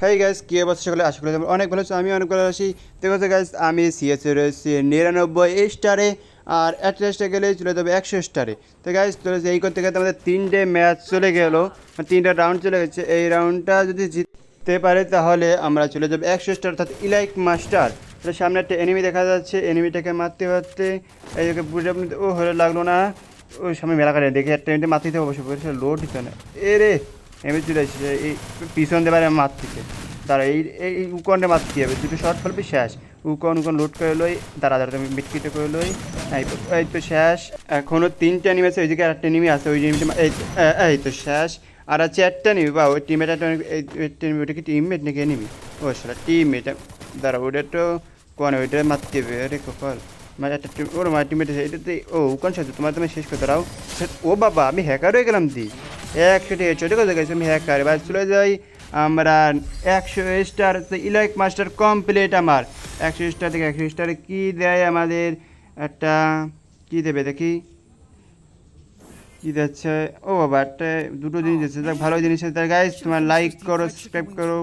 হ্যাঁ গাইস কী অবস্থা? সকলে আশা করি অনেক ভালো আছো আমি অনেক ভালো আছি। দেখো তো গাইস আমি সিএসএ রয়েছি নিরানব্বই স্টারে আর অ্যাটলাসটা গেলে চলে যাবে একশো স্টারে তো গাইস তো এই করতে গেলে আমাদের তিনটে ম্যাচ চলে গেল তিনটা রাউন্ড চলে গেছে। এই রাউন্ডটা যদি জিততে পারে তাহলে আমরা চলে যাব একশো স্টার অর্থাৎ ইলাইক মাস্টার তো সামনে একটা এনিমি দেখা যাচ্ছে এনিমিটাকে মারতে মারতে এই যে বুঝে ও হলে লাগল না। ওই সামনে মেলা কাটে দেখে একটা এমনি মারতে দিতে পড়েছে লোড দিতে না। এ রে! এমনি চলে এসেছে এই পিছন দেবার মার থেকে। দাঁড়া এই এই এই উকনটা মারতে হবে। দুটো শর্ট ফেলবি, শেষ। উকন উকন লোড করে লই, দাঁড়া দাঁড়া, তুমি মিটকিতে করে লই, এই তো- শেষ। এখনও তিনটা নিমে আছে, ওইদিকে একটা নিমি আছে, ওই নিমিটা এই তো- শেষ। আর আছে একটা নিবি বা ওই টিমেট টিম ওইটা কি টিমমেট নাকি নিবি ও সেটা টিমমেট দাঁড়া ওইটা তো কোন, ওইটা মারতে হবে আরে কপাল। মানে একটা টিম ওর মার টিমমেট এটাতে, ও কোন সাথে তোমার তুমি শেষ করে দাঁড়াও। ও বাবা, আমি হ্যাকার হয়ে গেলাম দি। একশো টাকা ঠিক আছে গাইস আমি হ্যাকার এবার চলে যাই আমরা একশো স্টার ইলাইক মাস্টার কমপ্লিট আমার। একশো স্টার থেকে একশো স্টারে কী দেয় আমাদের? একটা কী দেবে দেখি? কী দিচ্ছে? ও বাবা, একটা দুটো জিনিস দিচ্ছে। ভালো জিনিস আছে। গাইজ তোমার লাইক করো সাবস্ক্রাইব করো।